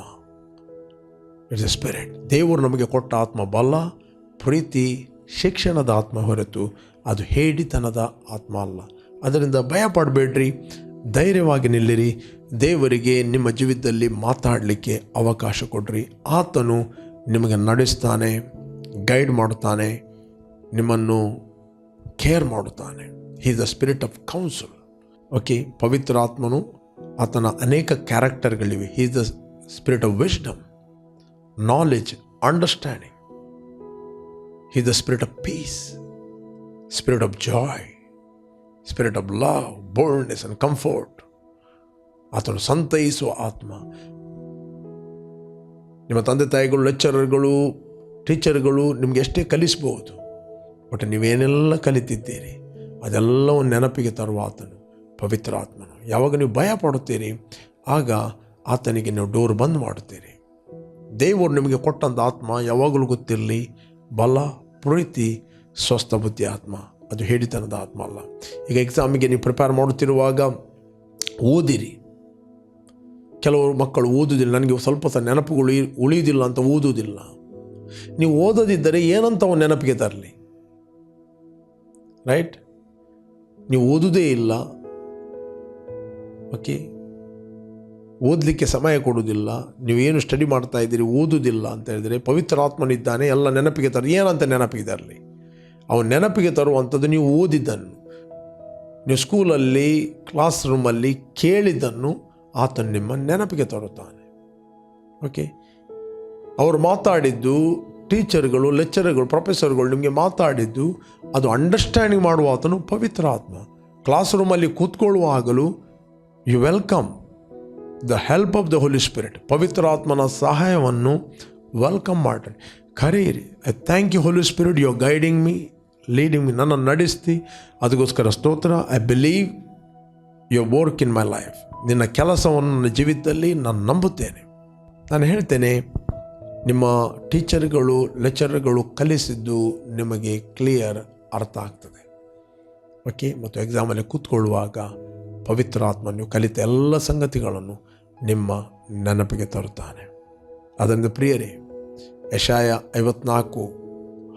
ಇಟ್ಸ್ ಎ ಸ್ಪಿರಿಟ್ ದೇವರು ನಮಗೆ ಕೊಟ್ಟ ಆತ್ಮ ಬಲ್ಲ, ಪ್ರೀತಿ, ಶಿಕ್ಷಣದ ಆತ್ಮ ಹೊರತು ಅದು ಹೇಡಿತನದ ಆತ್ಮ ಅಲ್ಲ. ಅದರಿಂದ ಭಯ ಪಡಬೇಡ್ರಿ, ಧೈರ್ಯವಾಗಿ ನಿಲ್ಲಿರಿ, ದೇವರಿಗೆ ನಿಮ್ಮ ಜೀವಿತದಲ್ಲಿ ಮಾತಾಡಲಿಕ್ಕೆ ಅವಕಾಶ ಕೊಡ್ರಿ. ಆತನು ನಿಮಗೆ ನಡೆಸ್ತಾನೆ, ಗೈಡ್ ಮಾಡುತ್ತಾನೆ, ನಿಮ್ಮನ್ನು ಕೇರ್ ಮಾಡುತ್ತಾನೆ. He the spirit of counsel okay ಪವಿತ್ರ ಆತ್ಮನು ಆತನ ಅನೇಕ ಕ್ಯಾರೆಕ್ಟರ್ಗಳಿವೆ he the spirit of wisdom knowledge understanding he the spirit of peace spirit of joy spirit of love boldness and comfort ಆತನು ಸಂತೈಸುವ ಆತ್ಮ. ನಿಮ್ಮ ತಂದೆ ತಾಯಿಗಳು ಲೆಕ್ಚರರ್ಗಳು ಟೀಚರ್ಗಳು ನಿಮಗೆ ಎಷ್ಟೇ ಕಲಿಸ್ಬೋದು ಬಟ್ ನೀವೇನೆಲ್ಲ ಕಲಿತಿದ್ದೀರಿ ಅದೆಲ್ಲವನ್ನು ನೆನಪಿಗೆ ತರುವ ಆತನು ಪವಿತ್ರ ಆತ್ಮನು. ಯಾವಾಗ ನೀವು ಭಯ ಪಡುತ್ತೀರಿ, ಆಗ ಆತನಿಗೆ ನೀವು ಡೋರ್ ಬಂದ್ ಮಾಡುತ್ತೀರಿ. ದೇವರು ನಿಮಗೆ ಕೊಟ್ಟಂಥ ಆತ್ಮ ಯಾವಾಗಲೂ ಗೊತ್ತಿರಲಿ, ಬಲ, ಪ್ರೀತಿ, ಸ್ವಸ್ಥ ಬುದ್ಧಿ ಆತ್ಮ. ಅದು ಹೇಳಿತನದ ಆತ್ಮ ಅಲ್ಲ. ಈಗ ಎಕ್ಸಾಮಿಗೆ ನೀವು ಪ್ರಿಪೇರ್ ಮಾಡುತ್ತಿರುವಾಗ ಓದಿರಿ. ಕೆಲವರು ಮಕ್ಕಳು ಓದುವುದಿಲ್ಲ, ನನಗೆ ಸ್ವಲ್ಪ ಸಹ ನೆನಪುಗಳು ಉಳಿಯುವುದಿಲ್ಲ ಅಂತ ಓದುವುದಿಲ್ಲ. ನೀವು ಓದದಿದ್ದರೆ ಏನಂತ ಅವನು ನೆನಪಿಗೆ ತರಲಿ. ರೈಟ್ ನೀವು ಓದುವುದೇ ಇಲ್ಲ ಓಕೆ ಓದಲಿಕ್ಕೆ ಸಮಯ ಕೊಡುವುದಿಲ್ಲ, ನೀವೇನು ಸ್ಟಡಿ ಮಾಡ್ತಾ ಇದ್ದೀರಿ, ಓದುವುದಿಲ್ಲ ಅಂತ ಹೇಳಿದರೆ ಪವಿತ್ರ ಆತ್ಮನಿದ್ದಾನೆ, ಎಲ್ಲ ನೆನಪಿಗೆ ತರ ಏನಂತ ನೆನಪಿಗೆ ತರಲಿ? ಅವನು ನೆನಪಿಗೆ ತರುವಂಥದ್ದು ನೀವು ಓದಿದ್ದನ್ನು, ನೀವು ಸ್ಕೂಲಲ್ಲಿ ಕ್ಲಾಸ್ ರೂಮಲ್ಲಿ ಕೇಳಿದ್ದನ್ನು ಆತನು ನಿಮ್ಮ ನೆನಪಿಗೆ ತರುತ್ತಾನೆ ಓಕೆ ಅವರು ಮಾತಾಡಿದ್ದು ಟೀಚರ್ಗಳು ಲೆಕ್ಚರ್ಗಳು ಪ್ರೊಫೆಸರ್ಗಳು ನಿಮಗೆ ಮಾತಾಡಿದ್ದು, ಅದು ಅಂಡರ್ಸ್ಟ್ಯಾಂಡಿಂಗ್ ಮಾಡುವ ಆತನು ಪವಿತ್ರ ಆತ್ಮ. ಕ್ಲಾಸ್ ರೂಮಲ್ಲಿ ಕೂತ್ಕೊಳ್ಳುವಾಗಲೂ you welcome the help of the holy spirit ಪವಿತ್ರ ಆತ್ಮನ ಸಹಾಯವನ್ನು ವೆಲ್ಕಮ್ ಮಾಡ್ರಿ. ಕರೀರಿ. I thank you holy spirit you guiding me leading me ನನ್ನನ್ನು ನಡೆಸ್ತಿ. ಅದಕ್ಕೋಸ್ಕರ ಸ್ತೋತ್ರ. I believe you work in my life ನಿನ್ನ ಕೆಲಸವನ್ನು ನನ್ನ ಜೀವಿತದಲ್ಲಿ ನಾನು ನಂಬುತ್ತೇನೆ. ನಾನು ಹೇಳ್ತೇನೆ ನಿಮ್ಮ ಟೀಚರ್ಗಳು, ಲೆಕ್ಚರ್ಗಳು ಕಲಿಸಿದ್ದು ನಿಮಗೆ ಕ್ಲಿಯರ್ ಅರ್ಥ ಆಗ್ತದೆ. ಓಕೆ, ಮತ್ತು ಎಕ್ಸಾಮಲ್ಲಿ ಕೂತ್ಕೊಳ್ಳುವಾಗ ಪವಿತ್ರ ನೀವು ಕಲಿತ ಎಲ್ಲ ಸಂಗತಿಗಳನ್ನು ನಿಮ್ಮ ನೆನಪಿಗೆ ತರುತ್ತಾನೆ. ಅದರಿಂದ ಪ್ರಿಯರೇ, ಯಶಾಯ ಐವತ್ನಾಲ್ಕು,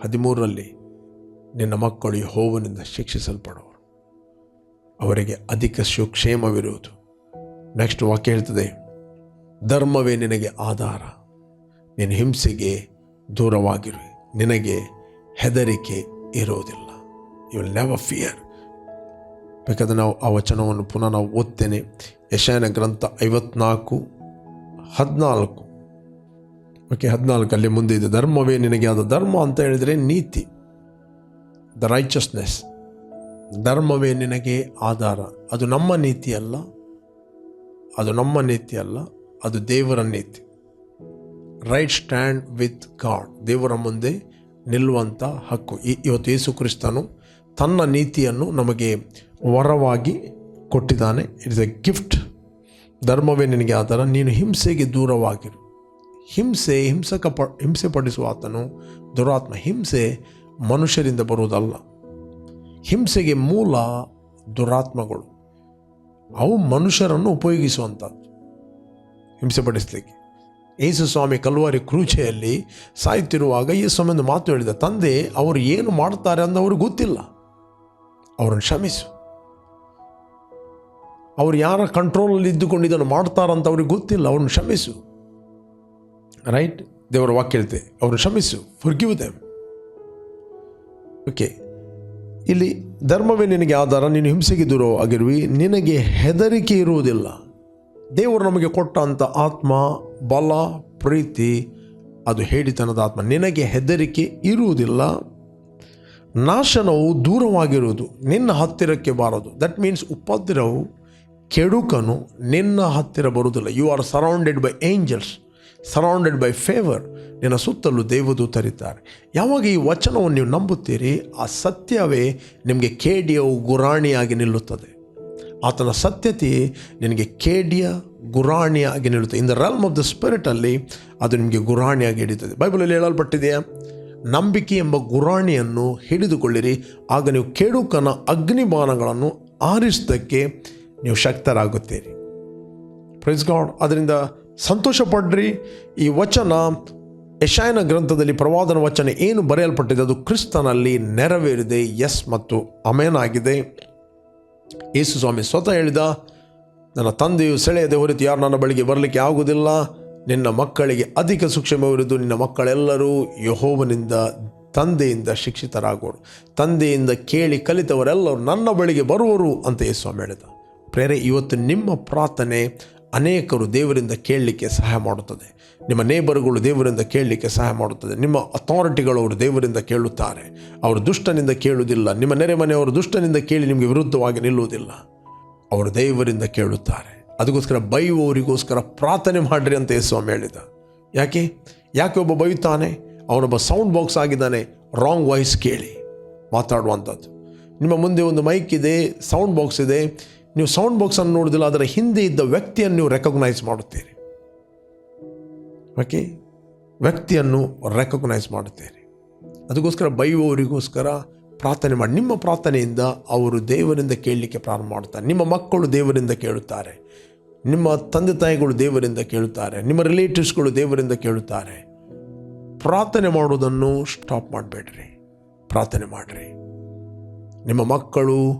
ಹದಿಮೂರರಲ್ಲಿ ನಿನ್ನ ಮಕ್ಕಳು ಯೆಹೋವನಿಂದ ಶಿಕ್ಷಿಸಲ್ಪಡುವರು. ಅವರಿಗೆ ಅಧಿಕ ಸುಕ್ಷೇಮವಿರುವುದು. ನೆಕ್ಸ್ಟ್ ವಾಕ್ಯ ಹೇಳ್ತದೆ, ಧರ್ಮವೇ ನಿನಗೆ ಆಧಾರ. ನಿನ್ನ ಹಿಂಸೆಗೆ ದೂರವಾಗಿರು. ನಿನಗೆ ಹೆದರಿಕೆ ಇರೋದಿಲ್ಲ ಯು ವಿಲ್ ನೆವರ್ ಫಿಯರ್ ಬೇಕಾದ್ರೆ ನಾವು ಆ ವಚನವನ್ನು ಪುನಃ ನಾವು ಓದ್ತೇನೆ. ಯಶಾಯನ ಗ್ರಂಥ ಐವತ್ನಾಲ್ಕು, ಹದಿನಾಲ್ಕು. ಓಕೆ ಹದಿನಾಲ್ಕಲ್ಲಿ ಮುಂದೆ ಇದೆ. ಧರ್ಮವೇ ನಿನಗೆ ಆದ ಧರ್ಮ ಅಂತ ಹೇಳಿದರೆ ನೀತಿ ದ ರೈಚಸ್ನೆಸ್ ಧರ್ಮವೇ ನಿನಗೆ ಆಧಾರ. ಅದು ನಮ್ಮ ನೀತಿ ಅಲ್ಲ ಅದು ನಮ್ಮ ನೀತಿ ಅಲ್ಲ ಅದು ದೇವರ ನೀತಿ. Right stand with God. ದೇವರ ಮುಂದೆ ನಿಲ್ಲುವಂಥ ಹಕ್ಕು. ಇವತ್ತು ಯೇಸು ಕ್ರಿಸ್ತನು ತನ್ನ ನೀತಿಯನ್ನು ನಮಗೆ ವರವಾಗಿ ಕೊಟ್ಟಿದ್ದಾನೆ. ಇಟ್ಸ್ ಎ ಗಿಫ್ಟ್ ಧರ್ಮವೇ ನಿನಗೆ ಆಧಾರ ನೀನು ಹಿಂಸೆಗೆ ದೂರವಾಗಿರು. ಹಿಂಸೆ, ಹಿಂಸಕ ಪ ಹಿಂಸೆ ಪಡಿಸುವ ಆತನು ದುರಾತ್ಮ. ಹಿಂಸೆ ಮನುಷ್ಯರಿಂದ ಬರುವುದಲ್ಲ. ಹಿಂಸೆಗೆ ಮೂಲ ದುರಾತ್ಮಗಳು. ಅವು ಮನುಷ್ಯರನ್ನು ಉಪಯೋಗಿಸುವಂಥದ್ದು ಹಿಂಸೆ ಪಡಿಸಲಿಕ್ಕೆ ಯೇಸು ಸ್ವಾಮಿ ಕಲ್ವಾರಿ ಕ್ರೂಚೆಯಲ್ಲಿ ಸಾಯುತ್ತಿರುವಾಗ ಯೇಸು ಸ್ವಾಮಿ ಒಂದು ಮಾತು ಹೇಳಿದ, ತಂದೆ, ಅವರು ಏನು ಮಾಡ್ತಾರೆ ಅಂತ ಅವ್ರಿಗೆ ಗೊತ್ತಿಲ್ಲ. ಅವರನ್ನು ಕ್ಷಮಿಸು. ಅವ್ರು ಯಾರ ಕಂಟ್ರೋಲಲ್ಲಿ ಇದ್ದುಕೊಂಡು ಇದನ್ನು ಮಾಡ್ತಾರಂತ ಅವ್ರಿಗೆ ಗೊತ್ತಿಲ್ಲ, ಅವ್ರನ್ನ ಕ್ಷಮಿಸು. ರೈಟ್ ದೇವರ ವಾಕ್ಯ ಹೇಳ್ತೆ, ಅವ್ರನ್ನ ಕ್ಷಮಿಸು ಫುರ್ಗಿವ್ ದೇವ್ ಓಕೆ ಇಲ್ಲಿ, ಧರ್ಮವೇ ನಿನಗೆ ಆಧಾರ, ನೀನು ಹಿಂಸೆಗೆ ದೂರ ಆಗಿರುವಿ. ನಿನಗೆ ಹೆದರಿಕೆ ಇರುವುದಿಲ್ಲ. ದೇವರು ನಮಗೆ ಕೊಟ್ಟಂಥ ಆತ್ಮ ಬಲ, ಪ್ರೀತಿ, ಅದು ಹೇಳಿತನದ ಆತ್ಮ. ನಿನಗೆ ಹೆದರಿಕೆ ಇರುವುದಿಲ್ಲ. ನಾಶನವು ದೂರವಾಗಿರುವುದು, ನಿನ್ನ ಹತ್ತಿರಕ್ಕೆ ಬಾರದು. ದಟ್ ಮೀನ್ಸ್ ಉಪದ್ರವು ಕೆಡುಕನು, ನಿನ್ನ ಹತ್ತಿರ ಬರುವುದಿಲ್ಲ. You are surrounded by angels surrounded by favour ನಿನ್ನ ಸುತ್ತಲೂ ದೇವದೂತರಿದ್ದಾರೆ. ಯಾವಾಗ ಈ ವಚನವನ್ನು ನೀವು ನಂಬುತ್ತೀರಿ, ಆ ಸತ್ಯವೇ ನಿಮಗೆ ಕೇಡಿಯವು ಗುರಾಣಿಯಾಗಿ ನಿಲ್ಲುತ್ತದೆ. ಆತನ ಸತ್ಯತೆ ನಿನಗೆ ಕೇಡಿಯ ಗುರಾಣಿಯಾಗಿ ನಿಲ್ಲುತ್ತೆ. In the realm of the ಸ್ಪಿರಿಟಲ್ಲಿ ಅದು ನಿಮಗೆ ಗುರಾಣಿಯಾಗಿ ಹಿಡಿತದೆ ಬೈಬಲಲ್ಲಿ ಹೇಳಲ್ಪಟ್ಟಿದೆಯಾ? ನಂಬಿಕೆ ಎಂಬ ಗುರಾಣಿಯನ್ನು ಹಿಡಿದುಕೊಳ್ಳಿರಿ. ಆಗ ನೀವು ಕೇಡುಕನ ಅಗ್ನಿಮಾನಗಳನ್ನು ಆರಿಸೋದಕ್ಕೆ ನೀವು ಶಕ್ತರಾಗುತ್ತೀರಿ. ಪ್ರೈಸ್ ಗಾಡ್ ಅದರಿಂದ ಸಂತೋಷ ಪಡ್ರಿ ಈ ವಚನ ಯಶಾಯನ ಗ್ರಂಥದಲ್ಲಿ ಪ್ರವಾದನ ವಚನ ಏನು ಬರೆಯಲ್ಪಟ್ಟಿದೆ? ಅದು ಕ್ರಿಸ್ತನಲ್ಲಿ ನೆರವೇರಿದೆ. ಎಸ್ ಮತ್ತು ಅಮೇನಾಗಿದೆ ಯೇಸು ಸ್ವಾಮಿ ಸ್ವತಃ ಹೇಳಿದ ನನ್ನ ತಂದೆಯು ಸೆಳೆಯದೆ ಹೊರತು ಯಾರು ನನ್ನ ಬಳಿಗೆ ಬರಲಿಕ್ಕೆ ಆಗುವುದಿಲ್ಲ. ನಿನ್ನ ಮಕ್ಕಳಿಗೆ ಅಧಿಕ ಸೂಕ್ಷ್ಮವಿರುವುದು ನಿನ್ನ ಮಕ್ಕಳೆಲ್ಲರೂ ಯಹೋವನಿಂದ, ತಂದೆಯಿಂದ ಶಿಕ್ಷಿತರಾಗೋರು ತಂದೆಯಿಂದ ಕೇಳಿ ಕಲಿತವರೆಲ್ಲರೂ ನನ್ನ ಬಳಿಗೆ ಬರುವರು ಅಂತ ಯೇಸು ಹೇಳಿದ. ಪ್ರೇರೆ, ಇವತ್ತು ನಿಮ್ಮ ಪ್ರಾರ್ಥನೆ ಅನೇಕರು ದೇವರಿಂದ ಕೇಳಲಿಕ್ಕೆ ಸಹಾಯ ಮಾಡುತ್ತದೆ. ನಿಮ್ಮ ನೇಬರ್ಗಳು ದೇವರಿಂದ ಕೇಳಲಿಕ್ಕೆ ಸಹಾಯ ಮಾಡುತ್ತದೆ. ನಿಮ್ಮ ಅಥಾರಿಟಿಗಳು ಅವರು ದೇವರಿಂದ ಕೇಳುತ್ತಾರೆ. ಅವರು ದುಷ್ಟನಿಂದ ಕೇಳುವುದಿಲ್ಲ. ನಿಮ್ಮ ನೆರೆಮನೆಯವರು ದುಷ್ಟನಿಂದ ಕೇಳಿ ನಿಮಗೆ ವಿರುದ್ಧವಾಗಿ ನಿಲ್ಲುವುದಿಲ್ಲ. ಅವರು ದೇವರಿಂದ ಕೇಳುತ್ತಾರೆ. ಅದಕ್ಕೋಸ್ಕರ ಬೈಯುವವರಿಗೋಸ್ಕರ ಪ್ರಾರ್ಥನೆ ಮಾಡಿರಿ ಅಂತ ಸ್ವಾಮಿ ಹೇಳಿದ. ಯಾಕೆ? ಯಾಕೆ ಒಬ್ಬ ಬೈಯುತ್ತಾನೆ? ಅವನೊಬ್ಬ ಸೌಂಡ್ ಬಾಕ್ಸ್ ಆಗಿದ್ದಾನೆ. ರಾಂಗ್ ವಾಯ್ಸ್ ಕೇಳಿ. ಮಾತಾಡುವಂಥದ್ದು. ನಿಮ್ಮ ಮುಂದೆ ಒಂದು ಮೈಕ್ ಇದೆ, ಸೌಂಡ್ ಬಾಕ್ಸ್ ಇದೆ. ನೀವು ಸೌಂಡ್ ಬಾಕ್ಸನ್ನು ನೋಡೋದಿಲ್ಲ ಅದರ ಹಿಂದೆ ಇದ್ದ ವ್ಯಕ್ತಿಯನ್ನು ನೀವು ರೆಕಗ್ನೈಸ್ ಮಾಡುತ್ತೀರಿ. ಓಕೆ? ವ್ಯಕ್ತಿಯನ್ನು ರೆಕಗ್ನೈಸ್ ಮಾಡುತ್ತೀರಿ. ಅದಕ್ಕೋಸ್ಕರ ಬೈಯುವವರಿಗೋಸ್ಕರ ಪ್ರಾರ್ಥನೆ ಮಾಡಿ. ನಿಮ್ಮ ಪ್ರಾರ್ಥನೆಯಿಂದ ಅವರು ದೇವರಿಂದ ಕೇಳಲಿಕ್ಕೆ ಪ್ರಾರಂಭ ಮಾಡ್ತಾರೆ ನಿಮ್ಮ ಮಕ್ಕಳು ದೇವರಿಂದ ಕೇಳುತ್ತಾರೆ. ನಿಮ್ಮ ತಂದೆ ತಾಯಿಗಳು ದೇವರಿಂದ ಕೇಳುತ್ತಾರೆ. ನಿಮ್ಮ ರಿಲೇಟಿವ್ಸ್ಗಳು ದೇವರಿಂದ ಕೇಳುತ್ತಾರೆ. ಪ್ರಾರ್ಥನೆ ಮಾಡುವುದನ್ನು ಸ್ಟಾಪ್ ಮಾಡಬೇಡ್ರಿ. ಪ್ರಾರ್ಥನೆ ಮಾಡಿರಿ. ನಿಮ್ಮ ಮಕ್ಕಳು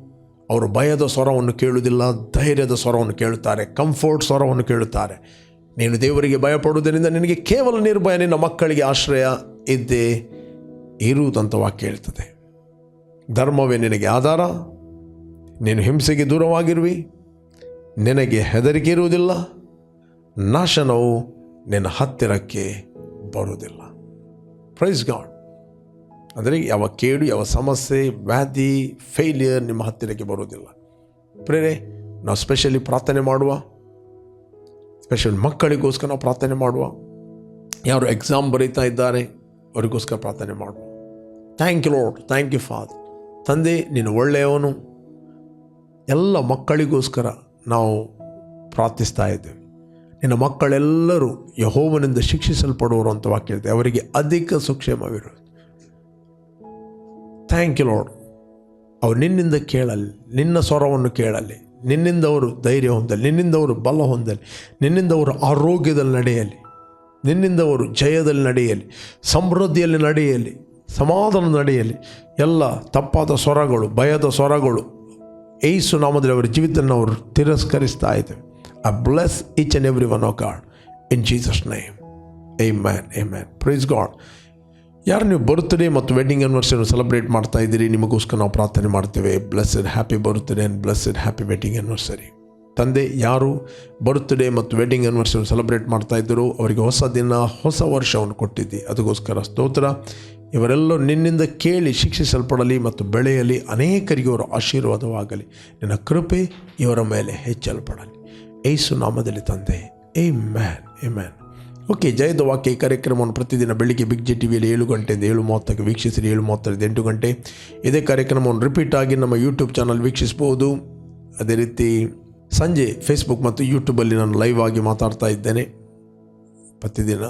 ಅವರು ಭಯದ ಸ್ವರವನ್ನು ಕೇಳುವುದಿಲ್ಲ, ಧೈರ್ಯದ ಸ್ವರವನ್ನು ಕೇಳುತ್ತಾರೆ ಕಂಫರ್ಟ್ ಸ್ವರವನ್ನು ಕೇಳುತ್ತಾರೆ. ನೀನು ದೇವರಿಗೆ ಭಯಪಡುವುದರಿಂದ ನಿನಗೆ ಕೇವಲ ನಿರ್ಭಯ ನಿನ್ನ ಮಕ್ಕಳಿಗೆ ಆಶ್ರಯ ಇದ್ದೇ ಇರುವುದಂತ ವಾಕ್ಯ ಹೇಳ್ತದೆ. ಧರ್ಮವೇ ನಿನಗೆ ಆಧಾರ? ನೀನು ಹಿಂಸೆಗೆ ದೂರವಾಗಿರುವಿ? ನಿನಗೆ ಹೆದರಿಕೆ ಇರುವುದಿಲ್ಲ? ನಾಶನವು ನಿನ್ನ ಹತ್ತಿರಕ್ಕೆ ಬರುವುದಿಲ್ಲ. ಪ್ರೈಸ್ ಗಾಡ್ ಅಂದರೆ ಯಾವ ಕೇಡು, ಯಾವ ಸಮಸ್ಯೆ, ವ್ಯಾಧಿ ಫೇಲಿಯರ್ ನಿಮ್ಮ ಹತ್ತಿರಕ್ಕೆ ಬರುವುದಿಲ್ಲ. ಪ್ರೇರೆ ನಾವು ಸ್ಪೆಷಲಿ ಪ್ರಾರ್ಥನೆ ಮಾಡುವ. ಸ್ಪೆಷಲ್ ಮಕ್ಕಳಿಗೋಸ್ಕರ ನಾವು ಪ್ರಾರ್ಥನೆ ಮಾಡುವ. ಯಾರು ಎಕ್ಸಾಮ್ ಬರೀತಾ ಇದ್ದಾರೆ, ಅವರಿಗೋಸ್ಕರ ಪ್ರಾರ್ಥನೆ ಮಾಡುವ. Thank you Lord thank you father ತಂದೆ, ನೀನು ಒಳ್ಳೆಯವನು. ಎಲ್ಲ ಮಕ್ಕಳಿಗೋಸ್ಕರ ನಾವು ಪ್ರಾರ್ಥಿಸ್ತಾ ಇದ್ದೇವೆ. ನಿನ್ನ ಮಕ್ಕಳೆಲ್ಲರೂ ಯಹೋವನಿಂದ ಶಿಕ್ಷಿಸಲ್ಪಡುವರು ಅಂತ ವಾಕ್ಯ ಇದೆ ಅವರಿಗೆ ಅಧಿಕ ಸುಕ್ಷೇಮವಿರುವುದು. ಥ್ಯಾಂಕ್ ಯು ಲಾರ್ಡ್ ಅವ್ರು ನಿನ್ನಿಂದ ಕೇಳಲಿ, ನಿನ್ನ ಸ್ವರವನ್ನು ಕೇಳಲಿ, ನಿನ್ನಿಂದ ಅವರು ಧೈರ್ಯ ಹೊಂದಲಿ, ನಿನ್ನಿಂದ ಅವರು ಬಲ ಹೊಂದಲಿ, ನಿನ್ನಿಂದ ಅವರು ಆರೋಗ್ಯದಲ್ಲಿ ನಡೆಯಲಿ, ನಿನ್ನಿಂದ ಅವರು ಜಯದಲ್ಲಿ ನಡೆಯಲಿ, ಸಮೃದ್ಧಿಯಲ್ಲಿ ನಡೆಯಲಿ ಸಮಾಧಾನ ನಡೆಯಲಿ ಎಲ್ಲ ತಪ್ಪಾದ ಸ್ವರಗಳು, ಭಯದ ಸ್ವರಗಳು ಏಸು ನಾಮದಲ್ಲಿ ಅವರ ಜೀವಿತನ ಅವರು ತಿರಸ್ಕರಿಸ್ತಾ ಇದ್ದೇವೆ. I bless each and every one of God in Jesus name a man a man praise God ಯಾರು ನೀವು ಬರ್ತ್ಡೇ ಮತ್ತು ವೆಡ್ಡಿಂಗ್ ಆ್ಯನಿವರ್ಸರಿ ಸೆಲೆಬ್ರೇಟ್ ಮಾಡ್ತಾ ಇದ್ದೀರಿ, ನಿಮಗೋಸ್ಕರ ನಾವು ಪ್ರಾರ್ಥನೆ ಮಾಡ್ತೇವೆ. Blessed happy birthday and blessed happy wedding anniversary ತಂದೆ ಯಾರು ಬರ್ತ್ಡೇ ಮತ್ತು ವೆಡ್ಡಿಂಗ್ ಆ್ಯನಿವರ್ಸರಿ ಸೆಲೆಬ್ರೇಟ್ ಮಾಡ್ತಾ ಇದ್ದರು, ಅವರಿಗೆ ಹೊಸ ದಿನ, ಹೊಸ ವರ್ಷವನ್ನು ಕೊಟ್ಟಿದ್ದಿ ಅದಕ್ಕೋಸ್ಕರ ಸ್ತೋತ್ರ. ಇವರೆಲ್ಲರೂ ನಿನ್ನಿಂದ ಕೇಳಿ ಶಿಕ್ಷಿಸಲ್ಪಡಲಿ ಮತ್ತು ಬೆಳೆಯಲಿ, ಅನೇಕರಿಗೆ ಅವರು ಆಶೀರ್ವಾದವಾಗಲಿ. ನಿನ್ನ ಕೃಪೆ ಇವರ ಮೇಲೆ ಹೆಚ್ಚಲ್ಪಡಲಿ. ಏಸು ನಾಮದಲ್ಲಿ ತಂದೆ. ಏ ಮ್ಯಾನ್ ಏ ಮ್ಯಾನ್ ಓಕೆ ಜಯದ ವಾಕ್ಯ ಈ ಕಾರ್ಯಕ್ರಮವನ್ನು ಪ್ರತಿದಿನ ಬೆಳಿಗ್ಗೆ ಬಿಗ್ ಜಿ ಟಿ ವಿಯಲ್ಲಿ ಏಳು ಗಂಟೆಯಿಂದ ಏಳು ಮೂವತ್ತಕ್ಕೆ ವೀಕ್ಷಿಸಿರಿ. ಏಳು ಮೂವತ್ತರಿಂದ ಎಂಟು ಗಂಟೆ. ಇದೇ ಕಾರ್ಯಕ್ರಮವನ್ನು ರಿಪೀಟ್ ಆಗಿ ನಮ್ಮ ಯೂಟ್ಯೂಬ್ ಚಾನಲ್ ವೀಕ್ಷಿಸ್ಬೋದು ಅದೇ ರೀತಿ ಸಂಜೆ ಫೇಸ್ಬುಕ್ ಮತ್ತು ಯೂಟ್ಯೂಬಲ್ಲಿ ನಾನು ಲೈವ್ ಆಗಿ ಮಾತಾಡ್ತಾ ಇದ್ದೇನೆ. ಪ್ರತಿದಿನ.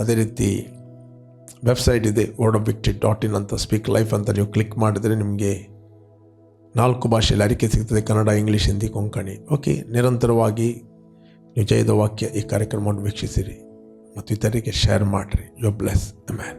ಅದೇ ರೀತಿ ವೆಬ್ಸೈಟ್ ಇದೆ ವಿಕ್ಟಿ ಡಾಟ್ ಇನ್ ಅಂತ ಸ್ಪೀಕ್ ಲೈಫ್ ಅಂತ ನೀವು ಕ್ಲಿಕ್ ಮಾಡಿದರೆ ನಿಮಗೆ ನಾಲ್ಕು ಭಾಷೆಯಲ್ಲಿ ಅರಿಕೆ ಸಿಗ್ತದೆ, ಕನ್ನಡ, ಇಂಗ್ಲೀಷ್, ಹಿಂದಿ, ಕೊಂಕಣಿ. ಓಕೆ ನಿರಂತರವಾಗಿ ನೀವು ವಾಕ್ಯ ಈ ಕಾರ್ಯಕ್ರಮವನ್ನು ವೀಕ್ಷಿಸಿರಿ ಮತ್ತು ಇತರರಿಗೆ ಶೇರ್ ಮಾಡಿರಿ. You bless man